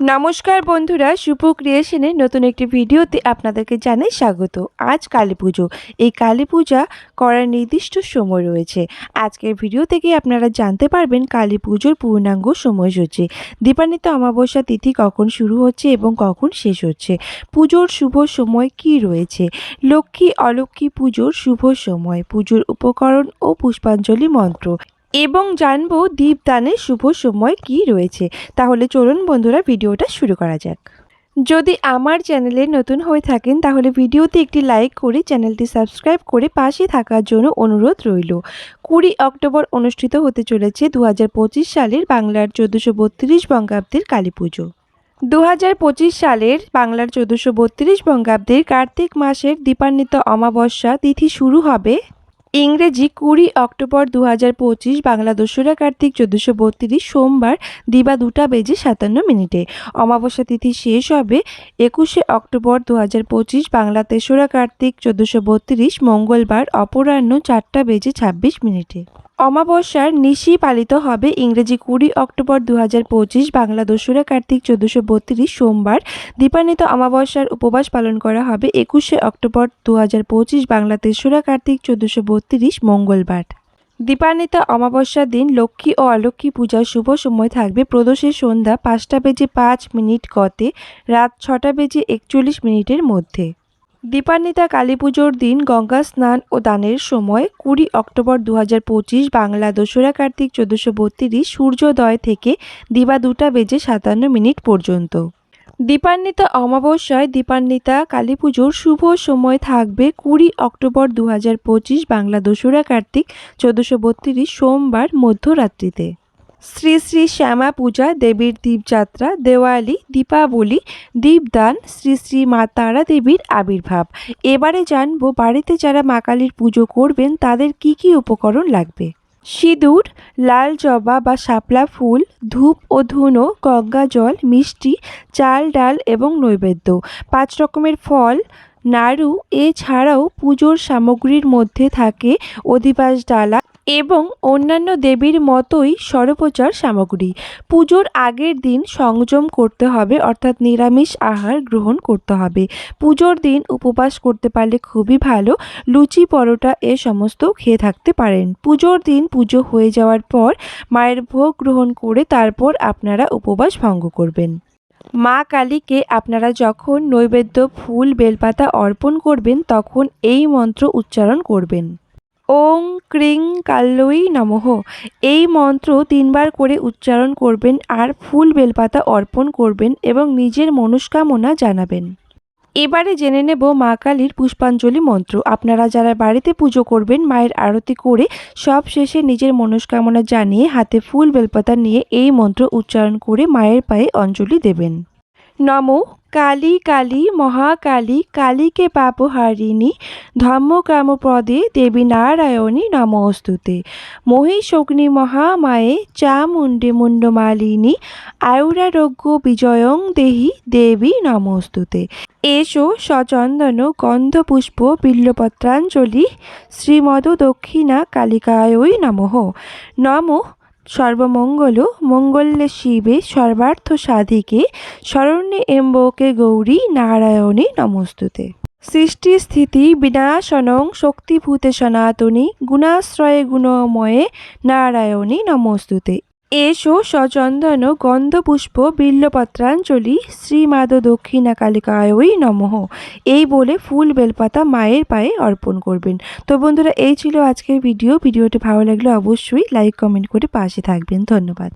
নমস্কার বন্ধুরা, শুভ ক্রিয়েশনের নতুন একটি ভিডিওতে আপনাদেরকে জানাই স্বাগত। আজ কালী পুজো। এই কালী পূজা করার নির্দিষ্ট সময় রয়েছে। আজকের ভিডিও থেকে আপনারা জানতে পারবেন কালী পুজোর পূর্ণাঙ্গ সময়সূচি। দীপান্বিত অমাবস্যা তিথি কখন শুরু হচ্ছে এবং কখন শেষ হচ্ছে? পুজোর শুভ সময় কি রয়েছে? লক্ষ্মী অলক্ষ্মী পুজোর শুভ সময়, পুজোর উপকরণ ও পুষ্পাঞ্জলি মন্ত্র। এবং জানব দীপদানের শুভ সময় কি রয়েছে। তাহলে চলুন বন্ধুরা, ভিডিওটা শুরু করা যাক। যদি আমার চ্যানেলে নতুন হয়ে থাকেন, তাহলে ভিডিওতে একটি লাইক করে চ্যানেলটি সাবস্ক্রাইব করে পাশে থাকার জন্য অনুরোধ রইল। কুড়ি অক্টোবর অনুষ্ঠিত হতে চলেছে দু হাজার পঁচিশ সালের বাংলার চোদ্দোশো বত্রিশ বঙ্গাব্দের কালী পুজো। দু হাজার পঁচিশ সালের বাংলার চোদ্দোশো বত্রিশ বঙ্গাব্দের কার্তিক মাসের দীপান্বিত অমাবস্যা তিথি শুরু হবে ইংরেজি কুড়ি অক্টোবর দু হাজার পঁচিশ, বাংলা দোসরা, কার্তিক চোদ্দোশো বত্রিশ, সোমবার দিবা দুটা বেজে সাতান্ন মিনিটে। অমাবস্যা তিথি শেষ হবে একুশে অক্টোবর দু হাজার পঁচিশ, বাংলা তেসরা, কার্তিক চোদ্দোশো বত্রিশ, মঙ্গলবার অপরাহ্ন চারটা বেজে ছাব্বিশ মিনিটে। অমাবস্যার নিশি পালিত হবে ইংরেজি কুড়ি অক্টোবর দু হাজার পঁচিশ, বাংলা দোসরা, কার্তিক চোদ্দোশো বত্রিশ, সোমবার। দীপান্বিত অমাবস্যার উপবাস পালন করা হবে একুশে অক্টোবর দু হাজার পঁচিশ, বাংলা তেসরা, কার্তিক চোদ্দোশো বত্রিশ মঙ্গলবার। দীপান্বিত অমাবস্যার দিন লক্ষ্মী ও অলক্ষ্মী পূজার শুভ সময় থাকবে। প্রদোষের সন্ধ্যা পাঁচটা বেজে পাঁচ মিনিট গতে, রাত ছটা বেজে একচল্লিশ মিনিটের মধ্যে। দীপান্বিতা কালী পুজোর দিন গঙ্গা স্নান ও দানের সময় কুড়ি অক্টোবর দু হাজার পঁচিশ বাংলা দোসরা কার্তিক চোদ্দোশো বত্রিশ সূর্যোদয় থেকে দিবা দুটা বেজে সাতান্ন মিনিট পর্যন্ত। দীপান্বিতা অমাবস্যায় দীপান্বিতা কালী পুজোর শুভ সময় থাকবে কুড়ি অক্টোবর দু হাজার পঁচিশ বাংলা দোসরা কার্তিক চোদ্দোশো বত্রিশ সোমবার মধ্যরাত্রিতে। শ্রী শ্রী শ্যামা পূজা, দেবীর দীপযাত্রা, দেওয়ালি, দীপাবলি, দীপদান, শ্রী শ্রী মা তারা দেবীর আবির্ভাব। এবারে জানব বাড়িতে যারা মা কালীর পুজো করবেন তাদের কি কি উপকরণ লাগবে। সিঁদুর, লাল জবা বা শাপলা ফুল, ধূপ ও ধুনো, গঙ্গা জল, মিষ্টি, চাল, ডাল এবং নৈবেদ্য। পাঁচ রকমের ফল, নাড়ু, এছাড়াও পুজোর সামগ্রীর মধ্যে থাকে অধিবাস ডালা এবং অন্যান্য দেবীর মতোই ষড়োপচার সামগ্রী। পুজোর আগের দিন সংযম করতে হবে, অর্থাৎ নিরামিষ আহার গ্রহণ করতে হবে। পুজোর দিন উপবাস করতে পারলে খুবই ভালো, লুচি, পরোটা এ সমস্ত খেয়ে থাকতে পারেন। পুজোর দিন পুজো হয়ে যাওয়ার পর মায়ের ভোগ গ্রহণ করে তারপর আপনারা উপবাস ভঙ্গ করবেন। মা কালীকে আপনারা যখন নৈবেদ্য, ফুল, বেলপাতা অর্পণ করবেন, তখন এই মন্ত্র উচ্চারণ করবেন। ওং ক্রিং কাল্লই নমঃ। এই মন্ত্র তিনবার করে উচ্চারণ করবেন আর ফুল বেলপাতা অর্পণ করবেন এবং নিজের মনস্কামনা জানাবেন। এবারে জেনে নেব মা কালীর পুষ্পাঞ্জলি মন্ত্র। আপনারা যারা বাড়িতে পুজো করবেন, মায়ের আরতি করে সব শেষে নিজের মনস্কামনা জানিয়ে হাতে ফুল বেলপাতা নিয়ে এই মন্ত্র উচ্চারণ করে মায়ের পায়ে অঞ্জলি দেবেন। নম কালী কালী মহাকালী কালীকে পাপহারিণী ধর্মকামপ্রদে দেবী নারায়ণী নমস্তুতে। মহিষগ্নি মহামায়ে চামুণ্ডে মুণ্ডমালিনী আয়ুরারোগ্য বিজয়ং দেহি দেবী নমস্তুতে। এসো সচন্দন গন্ধপুষ্প বিল্লপত্রাঞ্জলি শ্রীমদ দক্ষিণা কালিকায়ই নমঃ। নম সর্বমঙ্গল মঙ্গল্যে শিবে সর্বার্থ সাধিকে শরণ্যে এম্বকে গৌরী নারায়ণে নমস্তুতে। সৃষ্টি স্থিতি বিনাশনং শক্তিভূতে সনাতনী গুণাশ্রয়ে গুণময়ে নারায়ণী নমস্তুতে। এসো সচন্দন গন্ধপুষ্প বিল্লপত্রাঞ্জলি শ্রীমাদ দক্ষিণা কালিকায়ই নমঃ। এই বলে ফুল বেলপাতা মায়ের পায়ে অর্পণ করবেন। তো বন্ধুরা, এই ছিল আজকের ভিডিও। ভিডিওটি ভালো লাগলে অবশ্যই লাইক কমেন্ট করে পাশে থাকবেন। ধন্যবাদ।